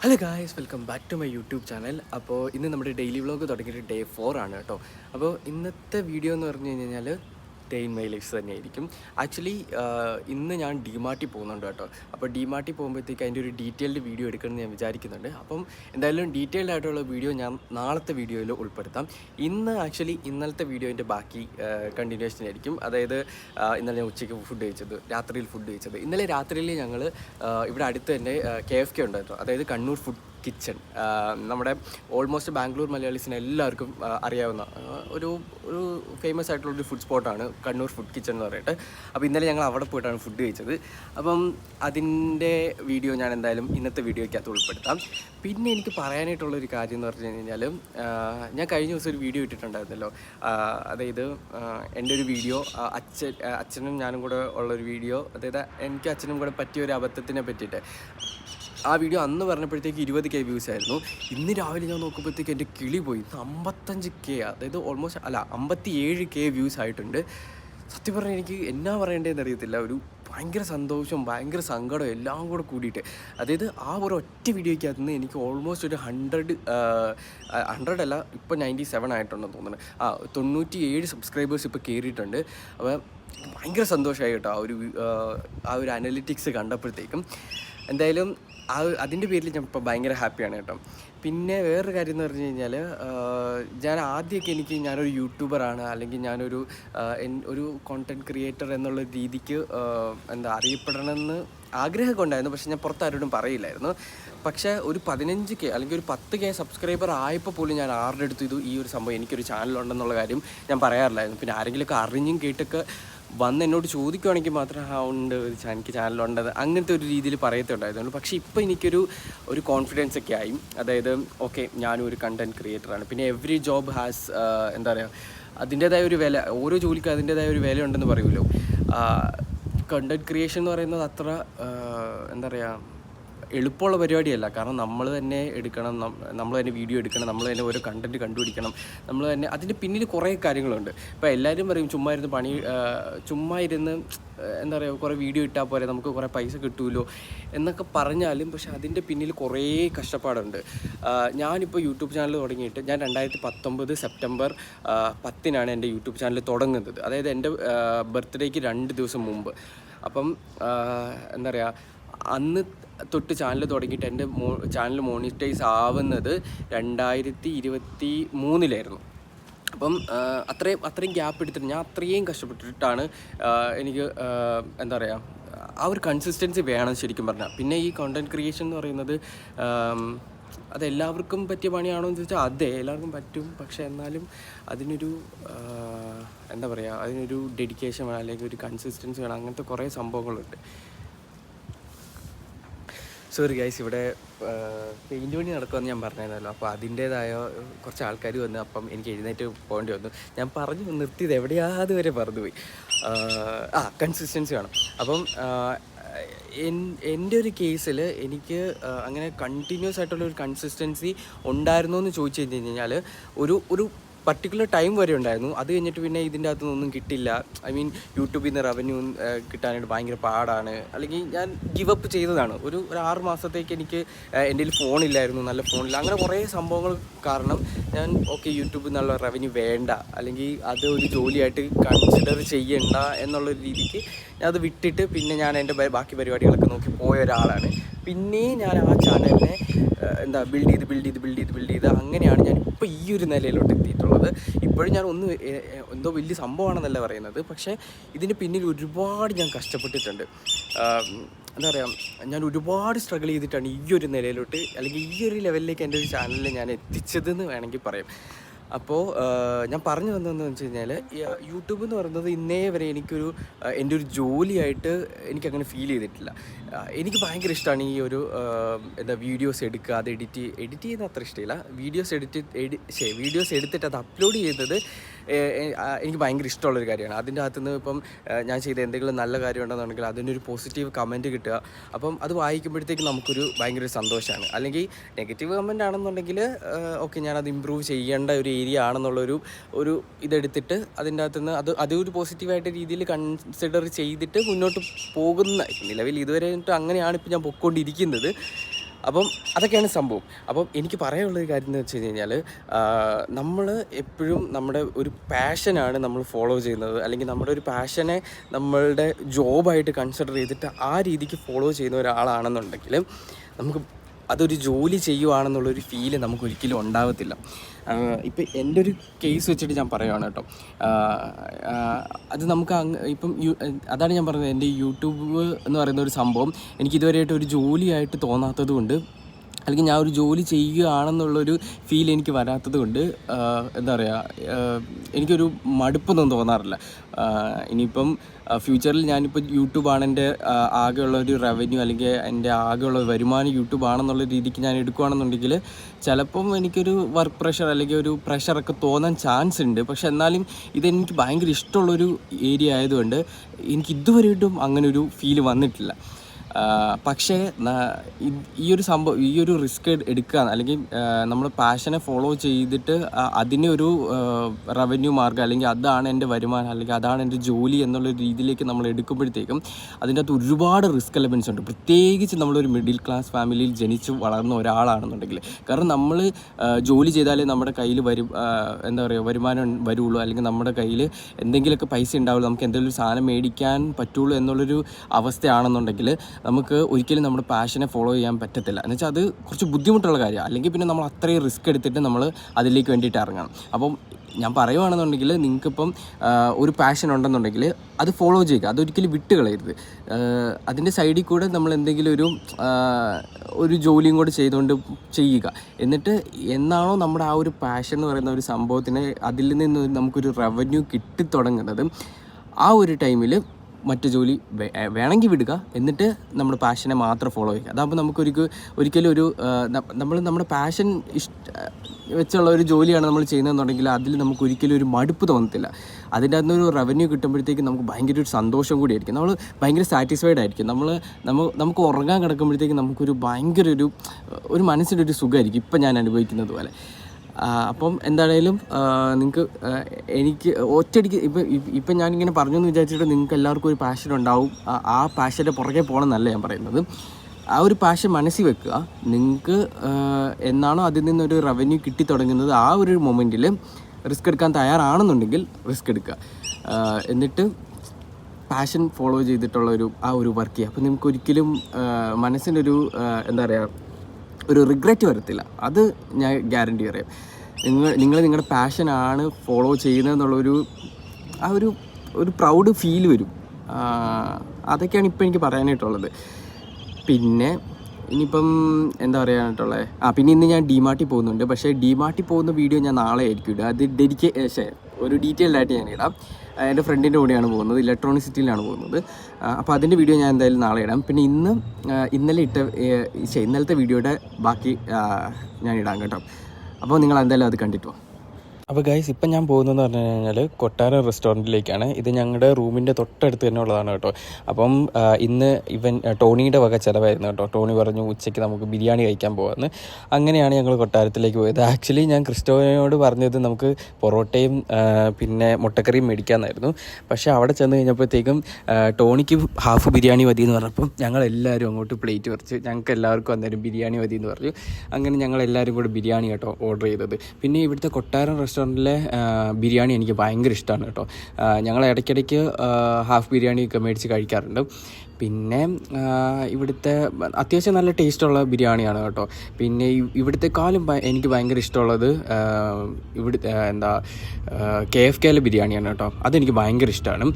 Hello guys welcome back to my YouTube channel അപ്പോൾ ഇന്ന് നമ്മുടെ ഡെയിലി വ്ളോഗ് തുടങ്ങിയിട്ട് ഡേ ഫോർ ആണ് കേട്ടോ. അപ്പോൾ ഇന്നത്തെ വീഡിയോ എന്ന് പറഞ്ഞു കഴിഞ്ഞ് കഴിഞ്ഞാൽ ഡേ ഇൻ മൈ ലൈഫ് തന്നെയായിരിക്കും ആക്ച്വലി ഇന്ന് ഞാൻ ഡിമാർട്ടിൽ പോകുന്നുണ്ട് കേട്ടോ. അപ്പോൾ ഡിമാർട്ടിൽ പോകുമ്പോഴത്തേക്ക് അതിന്റെ ഒരു ഡീറ്റെയിൽഡ് വീഡിയോ എടുക്കണമെന്ന് ഞാൻ വിചാരിക്കുന്നുണ്ട്. അപ്പം എന്തായാലും ഡീറ്റെയിൽഡ് ആയിട്ടുള്ള വീഡിയോ ഞാൻ നാളത്തെ വീഡിയോയിൽ ഉൾപ്പെടുത്താം. ഇന്ന് ആക്ച്വലി ഇന്നലത്തെ വീഡിയോന്റെ ബാക്കി കണ്ടിന്യൂഷൻ ആയിരിക്കും. അതായത് ഇന്നലെ ഞാൻ ഉച്ചയ്ക്ക് ഫുഡ് കഴിച്ചത് രാത്രിയിൽ ഫുഡ് കഴിച്ചത്. ഇന്നലെ രാത്രിയിൽ ഞങ്ങൾ ഇവിടെ അടുത്ത് തന്നെ കെ എഫ് കെ ഉണ്ടായിരുന്നു. അതായത് കണ്ണൂർ ഫുഡ് കിച്ചൺ നമ്മുടെ ഓൾമോസ്റ്റ് ബാംഗ്ലൂർ മലയാളീസിന് എല്ലാവർക്കും അറിയാവുന്ന ഒരു ഒരു ഫേമസ് ആയിട്ടുള്ള ഒരു ഫുഡ് സ്പോട്ടാണ് കണ്ണൂർ ഫുഡ് കിച്ചൺ എന്ന് പറഞ്ഞിട്ട് അപ്പോൾ ഇന്നലെ ഞങ്ങൾ അവിടെ പോയിട്ടാണ് ഫുഡ് കഴിച്ചത്. അപ്പം അതിന്റെ വീഡിയോ ഞാൻ എന്തായാലും ഇന്നത്തെ വീഡിയോയ്ക്കകത്ത് ഉൾപ്പെടുത്താം. പിന്നെ എനിക്ക് പറയാനായിട്ടുള്ള ഒരു കാര്യം എന്ന് പറഞ്ഞു കഴിഞ്ഞാൽ ഞാൻ കഴിഞ്ഞ ദിവസം ഒരു വീഡിയോ ഇട്ടിട്ടുണ്ടായിരുന്നല്ലോ. അതായത് എന്റെ ഒരു വീഡിയോ അച്ഛൻ അച്ഛനും ഞാനും കൂടെ ഉള്ളൊരു വീഡിയോ അതായത് എനിക്ക് അച്ഛനും കൂടെ പറ്റിയ ഒരു അബദ്ധത്തിനെ പറ്റിയിട്ട്. ആ വീഡിയോ അന്ന് പറഞ്ഞപ്പോഴത്തേക്ക് ഇരുപത് കെ വ്യൂസ് ആയിരുന്നു. ഇന്ന് രാവിലെ ഞാൻ നോക്കുമ്പോഴത്തേക്ക് എന്റെ കിളി പോയി. അമ്പത്തഞ്ച് കെ അതായത് ഓൾമോസ്റ്റ് അല്ല അമ്പത്തി ഏഴ് കെ വ്യൂസ് ആയിട്ടുണ്ട്. സത്യം പറഞ്ഞാൽ എനിക്ക് എന്നാ പറയേണ്ടതെന്ന് അറിയത്തില്ല. ഒരു ഭയങ്കര സന്തോഷം ഭയങ്കര സങ്കടം എല്ലാം കൂടെ കൂടിയിട്ട്. അതായത് ആ ഒരു ഒറ്റ വീഡിയോയ്ക്കകത്ത് നിന്ന് എനിക്ക് ഓൾമോസ്റ്റ് ഒരു ഹൺഡ്രഡ് ഹൺഡ്രഡ് അല്ല ഇപ്പോൾ നയന്റി സെവൻ ആയിട്ടുണ്ടെന്ന് തോന്നുന്നു. ആ തൊണ്ണൂറ്റി ഏഴ് സബ്സ്ക്രൈബേഴ്സ് ഇപ്പോൾ കയറിയിട്ടുണ്ട് അപ്പോൾ ഭയങ്കര സന്തോഷമായി കേട്ടോ ആ ഒരു ആ ഒരു അനലിറ്റിക്സ് കണ്ടപ്പോഴത്തേക്കും. എന്തായാലും ആ അതിന്റെ പേരിൽ ഞാൻ ഇപ്പോൾ ഭയങ്കര ഹാപ്പിയാണ് കേട്ടോ. പിന്നെ വേറൊരു കാര്യം എന്ന് പറഞ്ഞു കഴിഞ്ഞാൽ ഞാൻ ആദ്യമൊക്കെ എനിക്ക് ഞാനൊരു യൂട്യൂബറാണ് അല്ലെങ്കിൽ ഞാനൊരു ഒരു കോണ്ടന്റ് ക്രിയേറ്റർ എന്നുള്ള രീതിക്ക് എന്താ അറിയപ്പെടണമെന്ന് ആഗ്രഹമൊക്കെ ഉണ്ടായിരുന്നു. പക്ഷെ ഞാൻ പുറത്താരോടും പറയില്ലായിരുന്നു. പക്ഷേ ഒരു പതിനഞ്ച് കെ അല്ലെങ്കിൽ ഒരു പത്ത് കെ സബ്സ്ക്രൈബർ ആയപ്പോൾ പോലും ഞാൻ ആരുടെ അടുത്ത് ഇത് ഈ ഒരു സംഭവം എനിക്കൊരു ചാനലുണ്ടെന്നുള്ള കാര്യം ഞാൻ പറയാറില്ലായിരുന്നു. പിന്നെ ആരെങ്കിലുമൊക്കെ അറിഞ്ഞും കേട്ടൊക്കെ വന്ന് എന്നോട് ചോദിക്കുവാണെങ്കിൽ മാത്രം ആ ഉണ്ട് എനിക്ക് ചാനലുണ്ടത് അങ്ങനത്തെ ഒരു രീതിയിൽ പറയത്തുണ്ടായിരുന്നു പക്ഷേ ഇപ്പോൾ എനിക്കൊരു ഒരു കോൺഫിഡൻസ് ഒക്കെ ആയി. അതായത് ഓക്കെ ഞാനും ഒരു കണ്ടന്റ് ക്രിയേറ്ററാണ് പിന്നെ എവറി ജോബ് ഹാസ് എന്താ പറയുക അതിന്റേതായ ഒരു വില ഓരോ ജോലിക്കും അതിന്റേതായ ഒരു വില ഉണ്ടെന്ന് പറയുമല്ലോ കണ്ടന്റ് ക്രിയേഷൻ എന്ന് പറയുന്നത് അത്ര എന്താ പറയുക എളുപ്പമുള്ള പരിപാടിയല്ല. കാരണം നമ്മൾ തന്നെ എടുക്കണം നമ്മൾ തന്നെ വീഡിയോ എടുക്കണം നമ്മൾ തന്നെ ഓരോ കണ്ടന്റ് കണ്ടുപിടിക്കണം നമ്മൾ തന്നെ അതിന്റെ പിന്നിൽ കുറേ കാര്യങ്ങളുണ്ട്. ഇപ്പോൾ എല്ലാവരും പറയും ചുമ്മാ ഇരുന്ന് പണി ചുമ്മാ ഇരുന്ന് എന്താ പറയുക കുറേ വീഡിയോ ഇട്ടാൽ പോരെ നമുക്ക് കുറേ പൈസ കിട്ടുമല്ലോ എന്നൊക്കെ പറഞ്ഞാലും പക്ഷേ അതിന്റെ പിന്നിൽ കുറേ കഷ്ടപ്പാടുണ്ട്. ഞാനിപ്പോൾ യൂട്യൂബ് ചാനൽ തുടങ്ങിയിട്ട് ഞാൻ രണ്ടായിരത്തി പത്തൊമ്പത് സെപ്റ്റംബർ പത്തിനാണ് എന്റെ യൂട്യൂബ് ചാനൽ തുടങ്ങുന്നത്. അതായത് എന്റെ ബർത്ത്ഡേക്ക് രണ്ട് ദിവസം മുമ്പ്. അപ്പം എന്താ പറയുക അന്ന് തൊട്ട് ചാനൽ തുടങ്ങിയിട്ട് എന്റെ മോ ചാനൽ മോണിറ്റൈസ് ആവുന്നത് രണ്ടായിരത്തി ഇരുപത്തി മൂന്നിലായിരുന്നു അപ്പം അത്രയും അത്രയും ഗ്യാപ്പ് എടുത്തിട്ട് ഞാൻ അത്രയും കഷ്ടപ്പെട്ടിട്ടാണ് എനിക്ക് എന്താ പറയുക ആ ഒരു കൺസിസ്റ്റൻസി വേണം ശരിക്കും പറഞ്ഞാൽ. പിന്നെ ഈ കോണ്ടന്റ് ക്രിയേഷൻ എന്ന് പറയുന്നത് അതെല്ലാവർക്കും പറ്റിയ പണിയാണോ എന്ന് ചോദിച്ചാൽ അതെ എല്ലാവർക്കും പറ്റും. പക്ഷേ എന്നാലും അതിനൊരു എന്താ പറയുക അതിനൊരു ഡെഡിക്കേഷൻ വേണം അല്ലെങ്കിൽ ഒരു കൺസിസ്റ്റൻസി വേണം അങ്ങനത്തെ കുറേ സംഭവങ്ങളുണ്ട്. സോറി ഗൈസ് ഇവിടെ പെയിന്റ് പണി നടക്കുമെന്ന് ഞാൻ പറഞ്ഞിരുന്നല്ലോ അപ്പോൾ അതിന്റേതായ കുറച്ച് ആൾക്കാർ വന്ന് അപ്പം എനിക്ക് എഴുന്നേറ്റ് പോകേണ്ടി വന്നു. ഞാൻ പറഞ്ഞു നിർത്തിയത് എവിടെയാതെ വരെ മറന്നുപോയി. പോയി ആ കൺസിസ്റ്റൻസി വേണം. അപ്പം എൻ- എന്റെ ഒരു കേസിൽ എനിക്ക് അങ്ങനെ കണ്ടിന്യൂസ് ആയിട്ടുള്ള ഒരു കൺസിസ്റ്റൻസി ഉണ്ടായിരുന്നോ എന്ന് ചോദിച്ചു കഴിഞ്ഞ് കഴിഞ്ഞാൽ ഒരു ഒരു പർട്ടിക്കുലർ ടൈം വരെ ഉണ്ടായിരുന്നു. അത് കഴിഞ്ഞിട്ട് പിന്നെ ഇതിന്റെ അകത്തു നിന്നൊന്നും കിട്ടില്ല. ഐ മീൻ യൂട്യൂബിൽ നിന്ന് റവന്യൂ കിട്ടാനായിട്ട് ഭയങ്കര പാടാണ്. അല്ലെങ്കിൽ ഞാൻ ഗിവ് അപ്പ് ചെയ്തതാണ്. ഒരു ഒരു ആറ് മാസത്തേക്ക് എനിക്ക് എന്റെ കയ്യിൽ ഫോണില്ലായിരുന്നു നല്ല ഫോണില്ല അങ്ങനെ കുറേ സംഭവങ്ങൾ കാരണം ഞാൻ ഓക്കെ യൂട്യൂബിൽ നിന്നുള്ള റവന്യൂ വേണ്ട. അല്ലെങ്കിൽ അത് ഒരു ജോലിയായിട്ട് കൺസിഡർ ചെയ്യണ്ട എന്നുള്ള രീതിക്ക് ഞാൻ അത് വിട്ടിട്ട് പിന്നെ ഞാൻ എന്റെ ബാക്കി പരിപാടികളൊക്കെ നോക്കി പോയ ഒരാളാണ്. പിന്നെയും ഞാൻ ആ ചാനലിനെ എന്താ ബിൽഡ് ചെയ്ത് ബിൽഡ് ചെയ്ത് ബിൽഡ് ചെയ്ത് ബിൽഡ് ചെയ്ത് അങ്ങനെയാണ് ഞാൻ ഇപ്പോൾ ഈ ഒരു നിലയിലോട്ട് എത്തിയിട്ടുള്ളത് ഇപ്പോഴും ഞാൻ ഒന്ന് എന്തോ വലിയ സംഭവമാണെന്നല്ല പറയുന്നത്. പക്ഷേ ഇതിന് പിന്നിൽ ഒരുപാട് ഞാൻ കഷ്ടപ്പെട്ടിട്ടുണ്ട്. എന്താ പറയുക ഞാൻ ഒരുപാട് സ്ട്രഗിൾ ചെയ്തിട്ടാണ് ഈ ഒരു നിലയിലോട്ട് അല്ലെങ്കിൽ ഈ ഒരു ലെവലിലേക്ക് എന്റെ ഒരു ചാനലിൽ ഞാൻ എത്തിച്ചതെന്ന് വേണമെങ്കിൽ പറയാം. അപ്പോൾ ഞാൻ പറഞ്ഞു വന്നതെന്ന് വെച്ച് കഴിഞ്ഞാൽ യൂട്യൂബ് എന്ന് പറയുന്നത് ഇന്നേ വരെ എനിക്കൊരു എന്റെ ഒരു ജോലിയായിട്ട് എനിക്കങ്ങനെ ഫീൽ ചെയ്തിട്ടില്ല. എനിക്ക് ഭയങ്കര ഇഷ്ടമാണ് ഈ ഒരു എന്താ വീഡിയോസ് എടുക്കുക അത് എഡിറ്റ് എഡിറ്റ് ചെയ്യുന്ന അത്ര ഇഷ്ടമില്ല. വീഡിയോസ് എഡിറ്റ് എഡി വീഡിയോസ് എടുത്തിട്ട് അത് അപ്ലോഡ് ചെയ്യുന്നത് എനിക്ക് ഭയങ്കര ഇഷ്ടമുള്ളൊരു കാര്യമാണ്. അതിന്റെ അകത്തുനിന്ന് ഇപ്പം ഞാൻ ചെയ്ത എന്തെങ്കിലും നല്ല കാര്യം ഉണ്ടെന്നുണ്ടെങ്കിൽ അതിനൊരു പോസിറ്റീവ് കമന്റ് കിട്ടുക. അപ്പം അത് വായിക്കുമ്പോഴത്തേക്ക് നമുക്കൊരു ഭയങ്കര ഒരു സന്തോഷമാണ്. അല്ലെങ്കിൽ നെഗറ്റീവ് കമന്റ് ആണെന്നുണ്ടെങ്കിൽ ഓക്കെ ഞാനത് ഇമ്പ്രൂവ് ചെയ്യേണ്ട ഒരു ഏരിയ ആണെന്നുള്ളൊരു ഒരു ഇതെടുത്തിട്ട് അതിന്റെ അകത്തുനിന്ന് അത് അതൊരു പോസിറ്റീവായിട്ട് രീതിയിൽ കൺസിഡർ ചെയ്തിട്ട് മുന്നോട്ട് പോകുന്ന നിലവിൽ ഇതുവരെ അങ്ങനെയാണ് ഇപ്പം ഞാൻ പൊയ്ക്കൊണ്ടിരിക്കുന്നത് അപ്പം അതൊക്കെയാണ് സംഭവം. അപ്പം എനിക്ക് പറയാനുള്ള ഒരു കാര്യം എന്ന് വെച്ച് കഴിഞ്ഞാൽ നമ്മൾ എപ്പോഴും നമ്മുടെ ഒരു പാഷനാണ് നമ്മൾ ഫോളോ ചെയ്യുന്നത്. അല്ലെങ്കിൽ നമ്മുടെ ഒരു പാഷനെ നമ്മളുടെ ജോബായിട്ട് കൺസിഡർ ചെയ്തിട്ട് ആ രീതിക്ക് ഫോളോ ചെയ്യുന്ന ഒരാളാണെന്നുണ്ടെങ്കിൽ നമുക്ക് അതൊരു ജോലി ചെയ്യുവാണെന്നുള്ളൊരു ഫീൽ നമുക്ക് ഒരിക്കലും ഉണ്ടാകത്തില്ല ഇപ്പം എന്റെ ഒരു കേസ് വെച്ചിട്ട് ഞാൻ പറയുകയാണ് കേട്ടോ. അത് നമുക്ക് അങ്ങ് ഇപ്പം അതാണ് ഞാൻ പറഞ്ഞത്. എന്റെ യൂട്യൂബ് എന്ന് പറയുന്ന ഒരു സംഭവം എനിക്ക് ഇതുവരെയായിട്ട് ഒരു ജോലിയായിട്ട് തോന്നാത്തത് കൊണ്ട് അല്ലെങ്കിൽ ഞാൻ ഒരു ജോലി ചെയ്യുകയാണെന്നുള്ളൊരു ഫീൽ എനിക്ക് വരാത്തത് കൊണ്ട് എന്താ പറയുക എനിക്കൊരു മടുപ്പൊന്നും തോന്നാറില്ല. ഇനിയിപ്പം ഫ്യൂച്ചറിൽ ഞാനിപ്പോൾ യൂട്യൂബാണ് എന്റെ ആകെയുള്ള ഒരു റവന്യൂ അല്ലെങ്കിൽ എന്റെ ആകെയുള്ള വരുമാനം യൂട്യൂബ് ആണെന്നുള്ള രീതിക്ക് ഞാൻ എടുക്കുകയാണെന്നുണ്ടെങ്കിൽ ചിലപ്പം എനിക്കൊരു വർക്ക് പ്രഷർ അല്ലെങ്കിൽ ഒരു പ്രഷറൊക്കെ തോന്നാൻ ചാൻസ് ഉണ്ട്. പക്ഷെ എന്നാലും ഇതെനിക്ക് ഭയങ്കര ഇഷ്ടമുള്ളൊരു ഏരിയ ആയതുകൊണ്ട് എനിക്ക് ഇതുവരെയായിട്ടും അങ്ങനെ ഒരു ഫീൽ വന്നിട്ടില്ല. പക്ഷേ ഈ ഒരു സംഭവം ഈ ഒരു റിസ്ക് എടുക്കുക അല്ലെങ്കിൽ നമ്മൾ പാഷനെ ഫോളോ ചെയ്തിട്ട് അതിന്റെ ഒരു റവന്യൂ മാർഗം അല്ലെങ്കിൽ അതാണ് എന്റെ വരുമാനം അല്ലെങ്കിൽ അതാണ് എന്റെ ജോലി എന്നുള്ള രീതിയിലേക്ക് നമ്മൾ എടുക്കുമ്പോഴത്തേക്കും അതിന്റെ അകത്ത് ഒരുപാട് റിസ്ക് എലമെൻസ് ഉണ്ട്. പ്രത്യേകിച്ച് നമ്മളൊരു മിഡിൽ ക്ലാസ് ഫാമിലിയിൽ ജനിച്ച് വളർന്ന ഒരാളാണെന്നുണ്ടെങ്കിൽ കാരണം നമ്മൾ ജോലി ചെയ്താലേ നമ്മുടെ കയ്യിൽ വരു എന്താ പറയുക വരുമാനം വരുള്ളൂ അല്ലെങ്കിൽ നമ്മുടെ കയ്യിൽ എന്തെങ്കിലുമൊക്കെ പൈസ ഉണ്ടാവുള്ളൂ നമുക്ക് എന്തെങ്കിലും സാധനം മേടിക്കാൻ പറ്റുള്ളൂ എന്നുള്ളൊരു അവസ്ഥയാണെന്നുണ്ടെങ്കിൽ നമുക്ക് ഒരിക്കലും നമ്മുടെ പാഷനെ ഫോളോ ചെയ്യാൻ പറ്റത്തില്ല. എന്ന് വെച്ചാൽ അത് കുറച്ച് ബുദ്ധിമുട്ടുള്ള കാര്യമാണ് അല്ലെങ്കിൽ പിന്നെ നമ്മൾ അത്രയും റിസ്ക് എടുത്തിട്ട് നമ്മൾ അതിലേക്ക് വേണ്ടിയിട്ട് ഇറങ്ങണം. അപ്പം ഞാൻ പറയുവാണെന്നുണ്ടെങ്കിൽ നിങ്ങൾക്കിപ്പം ഒരു പാഷൻ ഉണ്ടെന്നുണ്ടെങ്കിൽ അത് ഫോളോ ചെയ്യുക. അതൊരിക്കലും വിട്ട് കളയരുത് അതിന്റെ സൈഡിൽ കൂടെ നമ്മൾ എന്തെങ്കിലും ഒരു ഒരു ജോലിയും കൂടെ ചെയ്തുകൊണ്ട് ചെയ്യുക. എന്നിട്ട് എന്നാണോ നമ്മുടെ ആ ഒരു പാഷൻ എന്ന് പറയുന്ന ഒരു സംഭവത്തിന് അതിൽ നിന്ന് നമുക്കൊരു റവന്യൂ കിട്ടിത്തുടങ്ങുന്നത് ആ ഒരു ടൈമിൽ മറ്റു ജോലി വേണമെങ്കിൽ വിടുക. എന്നിട്ട് നമ്മൾ പാഷനെ മാത്രം ഫോളോ ചെയ്യുക. അതാകുമ്പോൾ നമുക്കൊരു ഒരിക്കലും ഒരു നമ്മൾ നമ്മുടെ പാഷൻ ഇഷ്ട വെച്ചുള്ള ഒരു ജോലിയാണ് നമ്മൾ ചെയ്യുന്നതെന്നുണ്ടെങ്കിൽ അതിൽ നമുക്ക് ഒരിക്കലും ഒരു മടുപ്പ് തോന്നത്തില്ല. അതിന്റെ അകത്ത് ഒരു റവന്യൂ കിട്ടുമ്പോഴത്തേക്കും നമുക്ക് ഭയങ്കര ഒരു സന്തോഷം കൂടിയായിരിക്കും നമ്മൾ ഭയങ്കര സാറ്റിസ്ഫൈഡ് ആയിരിക്കും. നമ്മൾ നമ്മൾ നമുക്ക് ഉറങ്ങാൻ കിടക്കുമ്പോഴത്തേക്കും നമുക്കൊരു ഭയങ്കര ഒരു ഒരു മനസ്സിന്റെ ഒരു സുഖമായിരിക്കും. ഇപ്പം ഞാൻ അനുഭവിക്കുന്നത് പോലെ. അപ്പം എന്തായാലും നിങ്ങൾക്ക് എനിക്ക് ഒറ്റയടിക്ക് ഇപ്പം ഇപ്പം ഞാനിങ്ങനെ പറഞ്ഞു എന്ന് വിചാരിച്ചിട്ട് നിങ്ങൾക്ക് എല്ലാവർക്കും ഒരു പാഷൻ ഉണ്ടാവും. ആ- പാഷന്റെ പുറകെ പോകണം എന്നല്ല ഞാൻ പറയുന്നത്. ആ ഒരു പാഷൻ മനസ്സിൽ വെക്കുക. നിങ്ങൾക്ക് എന്നാണോ അതിൽ നിന്നൊരു റവന്യൂ കിട്ടി തുടങ്ങുന്നത് ആ ഒരു മൊമെന്റിൽ റിസ്ക് എടുക്കാൻ തയ്യാറാണെന്നുണ്ടെങ്കിൽ റിസ്ക് എടുക്കുക. എന്നിട്ട് പാഷൻ ഫോളോ ചെയ്തിട്ടുള്ള ഒരു ആ ഒരു വർക്ക് ചെയ്യുക. അപ്പം നിങ്ങൾക്ക് ഒരിക്കലും മനസ്സിനൊരു എന്താ പറയുക ഒരു റിഗ്രറ്റ് വരത്തില്ല. അത് ഞാൻ ഗ്യാരണ്ടി പറയാം. നിങ്ങൾ നിങ്ങൾ നിങ്ങളുടെ പാഷനാണ് ഫോളോ ചെയ്യുന്നതെന്നുള്ളൊരു ആ ഒരു ഒരു പ്രൗഡ് ഫീൽ വരും. അതൊക്കെയാണ് ഇപ്പോൾ എനിക്ക് പറയാനായിട്ടുള്ളത്. പിന്നെ ഇനിയിപ്പം എന്താ പറയാനായിട്ടുള്ളത് ആ പിന്നെ ഇന്ന് ഞാൻ ഡിമാർട്ടിൽ പോകുന്നുണ്ട്. പക്ഷേ ഡിമാർട്ടിൽ പോകുന്ന വീഡിയോ ഞാൻ നാളെ ആയിരിക്കും ഇടുക. അത് ഡെഡിക്കേ ഒരു ഡീറ്റെയിൽഡ് ആയിട്ട് ഞാൻ ഇടാം. എന്റെ ഫ്രണ്ടിന്റെ കൂടെയാണ് പോകുന്നത്. ഇലക്ട്രോണിക് സിറ്റിയിലാണ് പോകുന്നത്. അപ്പോൾ അതിന്റെ വീഡിയോ ഞാൻ എന്തായാലും നാളെ ഇടാം. പിന്നെ ഇന്ന് ഇന്നലെ ഇട്ട ഇന്നലത്തെ വീഡിയോയുടെ ബാക്കി ഞാൻ ഇടാം കേട്ടോ. അപ്പോൾ നിങ്ങൾ എന്തായാലും അത് കണ്ടിട്ട് അപ്പോൾ ഗൈസ് ഇപ്പം ഞാൻ പോകുന്നതെന്ന് പറഞ്ഞു കഴിഞ്ഞാൽ കൊട്ടാരം റെസ്റ്റോറന്റിലേക്കാണ് ഇത് ഞങ്ങളുടെ റൂമിന്റെ തൊട്ടടുത്ത് തന്നെ ഉള്ളതാണ് കേട്ടോ. അപ്പം ഇന്ന് ഇവൻ ടോണിയുടെ വക ചിലവായിരുന്നു കേട്ടോ. ടോണി പറഞ്ഞു ഉച്ചയ്ക്ക് നമുക്ക് ബിരിയാണി കഴിക്കാൻ പോകാമെന്ന് അങ്ങനെയാണ് ഞങ്ങൾ കൊട്ടാരത്തിലേക്ക് പോയത്. ആക്ച്വലി ഞാൻ ക്രിസ്റ്റോനോട് പറഞ്ഞത് നമുക്ക് പൊറോട്ടയും പിന്നെ മുട്ടക്കറിയും മേടിക്കാമെന്നായിരുന്നു പക്ഷേ അവിടെ ചെന്ന് കഴിഞ്ഞപ്പോഴത്തേക്കും ടോണിക്ക് ഹാഫ് ബിരിയാണി മതി എന്ന് പറഞ്ഞപ്പം ഞങ്ങൾ എല്ലാവരും അങ്ങോട്ട് പ്ലേറ്റ് പറിച്ച് ഞങ്ങൾക്ക് എല്ലാവർക്കും അന്നേരം ബിരിയാണി മതി എന്ന് പറഞ്ഞു. അങ്ങനെ ഞങ്ങൾ എല്ലാവരും കൂടെ ബിരിയാണി കേട്ടോ ഓർഡർ ചെയ്തത്. പിന്നെ ഇവിടുത്തെ കൊട്ടാരം റെസ്റ്റോറന്റിലെ ബിരിയാണി എനിക്ക് ഭയങ്കര ഇഷ്ടമാണ് കേട്ടോ. ഞങ്ങൾ ഇടയ്ക്കിടയ്ക്ക് ഹാഫ് ബിരിയാണിയൊക്കെ മേടിച്ച് കഴിക്കാറുണ്ട്. പിന്നെ ഇവിടുത്തെ അത്യാവശ്യം നല്ല ടേസ്റ്റുള്ള ബിരിയാണിയാണ് കേട്ടോ. പിന്നെ ഇവിടുത്തെക്കാളും എനിക്ക് ഭയങ്കര ഇഷ്ടമുള്ളത് ഇവിടുത്തെ എന്താ കെ എഫ് കെയിലെ ബിരിയാണിയാണ് കേട്ടോ. അതെനിക്ക് ഭയങ്കര ഇഷ്ടമാണ്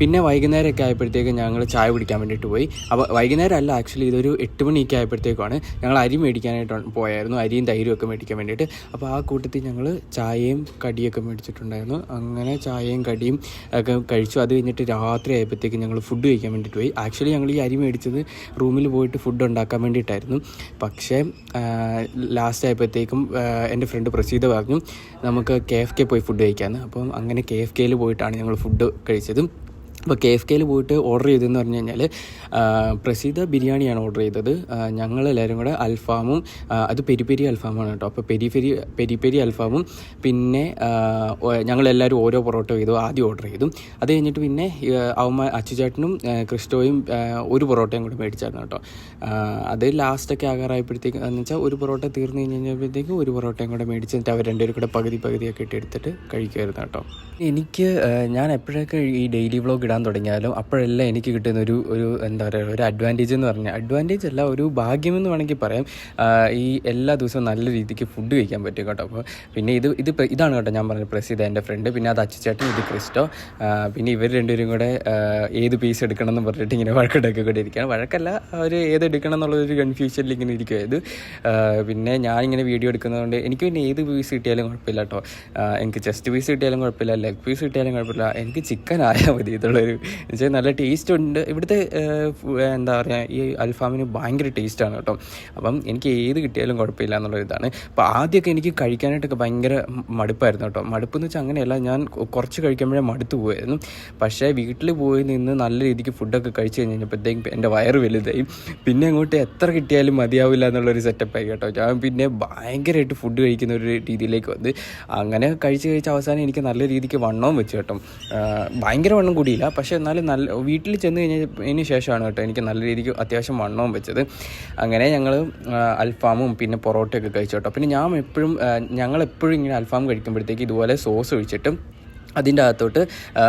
പിന്നെ വൈകുന്നേരമൊക്കെ ആയപ്പോഴത്തേക്ക് ഞങ്ങൾ ചായ കുടിക്കാൻ വേണ്ടിയിട്ട് പോയി. അപ്പോൾ വൈകുന്നേരം അല്ല ആക്ച്വലി ഇതൊരു എട്ട് മണിയൊക്കെ ആയപ്പോഴത്തേക്കാണ് ഞങ്ങൾ അരി മേടിക്കാനായിട്ട് പോയായിരുന്നു. അരിയും തൈരും ഒക്കെ മേടിക്കാൻ വേണ്ടിയിട്ട്. അപ്പോൾ ആ കൂട്ടത്തിൽ ഞങ്ങൾ ചായയും കടിയൊക്കെ മേടിച്ചിട്ടുണ്ടായിരുന്നു. അങ്ങനെ ചായയും കടിയും ഒക്കെ കഴിച്ചു. അത് കഴിഞ്ഞിട്ട് രാത്രി ആയപ്പോഴത്തേക്ക് ഞങ്ങൾ ഫുഡ് കഴിക്കാൻ വേണ്ടിയിട്ട് പോയി. ആക്ച്വലി ഞങ്ങൾ ഈ അരി മേടിച്ചത് റൂമിൽ പോയിട്ട് ഫുഡ് ഉണ്ടാക്കാൻ വേണ്ടിയിട്ടായിരുന്നു. പക്ഷേ ലാസ്റ്റ് ആയപ്പോഴത്തേക്കും എന്റെ ഫ്രണ്ട് പ്രസീത പറഞ്ഞു നമുക്ക് കെ എഫ് കെ പോയി ഫുഡ് കഴിക്കാമെന്ന് അപ്പം അങ്ങനെ കെ എഫ് കെയിൽ പോയിട്ടാണ് ഞങ്ങൾ ഫുഡ് കഴിച്ചത്. അപ്പോൾ കെ എഫ് കെയിൽ പോയിട്ട് ഓർഡർ ചെയ്തതെന്ന് പറഞ്ഞു കഴിഞ്ഞാൽ പ്രസിദ്ധ ബിരിയാണിയാണ് ഓർഡർ ചെയ്തത്. ഞങ്ങളെല്ലാവരും കൂടെ അൽഫാമും അത് പെരി പെരി അൽഫാമാണ് കേട്ടോ. അപ്പോൾ പെരി പെരി പെരി പെരി അൽഫാമും പിന്നെ ഞങ്ങളെല്ലാവരും ഓരോ പൊറോട്ട ചെയ്തു ആദ്യം ഓർഡർ ചെയ്തു. അത് കഴിഞ്ഞിട്ട് പിന്നെ അവന്മാർ അച്ചുചേട്ടനും ക്രിസ്റ്റോയും ഒരു പൊറോട്ടയും കൂടി മേടിച്ചായിരുന്നു കേട്ടോ. അത് ലാസ്റ്റൊക്കെ ആകാറായപ്പോഴത്തേക്ക് എന്ന് വെച്ചാൽ ഒരു പൊറോട്ട തീർന്നു കഴിഞ്ഞ് കഴിഞ്ഞപ്പോഴത്തേക്കും ഒരു പൊറോട്ടയും കൂടെ മേടിച്ചിട്ട് അവർ രണ്ടുപേരും കൂടെ പകുതി പകുതിയൊക്കെ ഇട്ട് എടുത്തിട്ട് കഴിക്കുമായിരുന്നു കേട്ടോ. എനിക്ക് ഞാൻ എപ്പോഴൊക്കെ ഈ ഡെയിലി വ്ളോഗ് ഇടാൻ തുടങ്ങിയാലും അപ്പോഴെല്ലാം എനിക്ക് കിട്ടുന്ന ഒരു ഒരു എന്താ പറയുക ഒരു അഡ്വാന്റേജ് എന്ന് പറഞ്ഞാൽ അഡ്വാന്റേജ് അല്ല ഒരു ഭാഗ്യമെന്ന് വേണമെങ്കിൽ പറയാം. ഈ എല്ലാ ദിവസവും നല്ല രീതിക്ക് ഫുഡ് കഴിക്കാൻ പറ്റും കേട്ടോ. അപ്പോൾ പിന്നെ ഇത് ഇത് ഇതാണ് കേട്ടോ ഞാൻ പറഞ്ഞത് പ്രസീത എന്റെ ഫ്രണ്ട് പിന്നെ അത് അച്ചുചേട്ടൻ ഇത് ക്രിസ്റ്റോ. പിന്നെ ഇവർ രണ്ടുപേരും കൂടെ ഏത് പീസ് എടുക്കണം എന്ന് പറഞ്ഞിട്ട് ഇങ്ങനെ വഴക്കുണ്ടാക്കി കൂടെ ഇരിക്കുകയാണ് വഴക്കല്ല അവർ ഏത് എടുക്കണം എന്നുള്ളൊരു കൺഫ്യൂഷനിൽ ഇങ്ങനെ ഇരിക്കുമായത് പിന്നെ ഞാനിങ്ങനെ വീഡിയോ എടുക്കുന്നതുകൊണ്ട് എനിക്ക് പിന്നെ ഏത് പീസ് കിട്ടിയാലും കുഴപ്പമില്ല കേട്ടോ. എനിക്ക് ചെസ്റ്റ് പീസ് കിട്ടിയാലും കുഴപ്പമില്ല ലെഗ് പീസ് കിട്ടിയാലും കുഴപ്പമില്ല എനിക്ക് ചിക്കൻ ആയാൽ മതി ഇതുള്ളൊരു വെച്ചാൽ നല്ല ടേസ്റ്റ് ഉണ്ട്. ഇവിടുത്തെ എന്താ പറയുക ഈ അൽഫാമിന് ഭയങ്കര ടേസ്റ്റാണ് കേട്ടോ. അപ്പം എനിക്ക് ഏത് കിട്ടിയാലും കുഴപ്പമില്ല എന്നുള്ള ഇതാണ്. അപ്പോൾ ആദ്യമൊക്കെ എനിക്ക് കഴിക്കാനായിട്ടൊക്കെ ഭയങ്കര മടുപ്പായിരുന്നു കേട്ടോ. മടുപ്പ് എന്ന് വെച്ചാൽ അങ്ങനെയല്ല ഞാൻ കുറച്ച് കഴിക്കുമ്പോഴേ മടുത്തു പോയായിരുന്നു പക്ഷേ വീട്ടിൽ പോയി നിന്ന് നല്ല രീതിക്ക് ഫുഡൊക്കെ കഴിച്ച് കഴിഞ്ഞപ്പോഴത്തേക്കും എന്റെ വയറ് വലുതായി. പിന്നെ അങ്ങോട്ട് എത്ര കിട്ടിയാലും മതിയാവില്ല എന്നുള്ളൊരു സെറ്റപ്പായി കേട്ടോ. ഞാൻ പിന്നെ ഭയങ്കരമായിട്ട് ഫുഡ് കഴിക്കുന്ന ഒരു രീതിയിലേക്ക് വന്ന് അങ്ങനെ കഴിച്ച് കഴിച്ച് അവസാനം എനിക്ക് നല്ല രീതിക്ക് വണ്ണവും വെച്ച് കേട്ടോ. ഭയങ്കര വണ്ണം കൂടിയില്ല. പക്ഷേ എന്നാലും നല്ല വീട്ടിൽ ചെന്ന് കഴിഞ്ഞതിന് ശേഷമാണ് കേട്ടോ എനിക്ക് നല്ല രീതിക്ക് അത്യാവശ്യം വണ്ണവും വെച്ചത്. അങ്ങനെ ഞങ്ങൾ അൽഫാമും പിന്നെ പൊറോട്ടയൊക്കെ കഴിച്ചു കേട്ടോ. പിന്നെ ഞാൻ എപ്പോഴും ഞങ്ങൾ എപ്പോഴും ഇങ്ങനെ അൽഫാം കഴിക്കുമ്പോഴത്തേക്ക് ഇതുപോലെ സോസ് ഒഴിച്ചിട്ട് അതിന്റെ അകത്തോട്ട്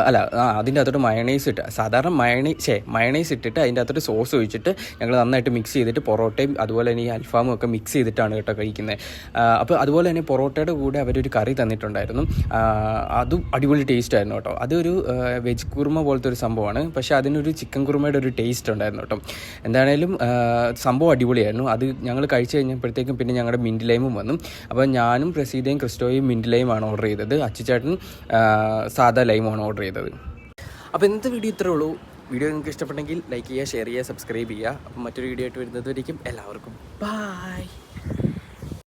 അല്ല അതിന്റെ അകത്തോട്ട് മയണൈസ് ഇട്ട് സാധാരണ മയണൈസ് ഛേ മയണൈസ് ഇട്ടിട്ട് അതിന്റെ അകത്തോട്ട് സോസ് ഒഴിച്ചിട്ട് ഞങ്ങൾ നന്നായിട്ട് മിക്സ് ചെയ്തിട്ട് പൊറോട്ടയും അതുപോലെ തന്നെ ഈ അൽഫാമും ഒക്കെ മിക്സ് ചെയ്തിട്ടാണ് കേട്ടോ കഴിക്കുന്നത് അപ്പോൾ അതുപോലെ തന്നെ പൊറോട്ടയുടെ കൂടെ അവരൊരു കറി തന്നിട്ടുണ്ടായിരുന്നു. അതും അടിപൊളി ടേസ്റ്റ് ആയിരുന്നു കേട്ടോ. അതൊരു വെജ് കുറുമ പോലത്തെ ഒരു സംഭവമാണ്. പക്ഷേ അതിനൊരു ചിക്കൻ കുറുമയുടെ ഒരു ടേസ്റ്റ് ഉണ്ടായിരുന്നു കേട്ടോ. എന്താണേലും സംഭവം അടിപൊളിയായിരുന്നു. അത് ഞങ്ങൾ കഴിച്ചു കഴിഞ്ഞപ്പോഴത്തേക്കും പിന്നെ ഞങ്ങളുടെ മിന്റ് ലൈമും വന്നു. അപ്പോൾ ഞാനും പ്രസീതയും ക്രിസ്റ്റോയും മിന്റ് ലൈമാണ് ഓർഡർ ചെയ്തത്. അച്ചുചേട്ടൻ സാദാ ലൈമാണ് ഓർഡർ ചെയ്തത്. അപ്പോൾ ഇന്നത്തെ വീഡിയോ ഇത്രേ ഉള്ളൂ. വീഡിയോ നിങ്ങൾക്ക് ഇഷ്ടപ്പെട്ടെങ്കിൽ ലൈക്ക് ചെയ്യുക ഷെയർ ചെയ്യുക സബ്സ്ക്രൈബ് ചെയ്യുക. അപ്പം മറ്റൊരു വീഡിയോ ആയിട്ട് വരുന്നതായിരിക്കും എല്ലാവർക്കും. ബായ്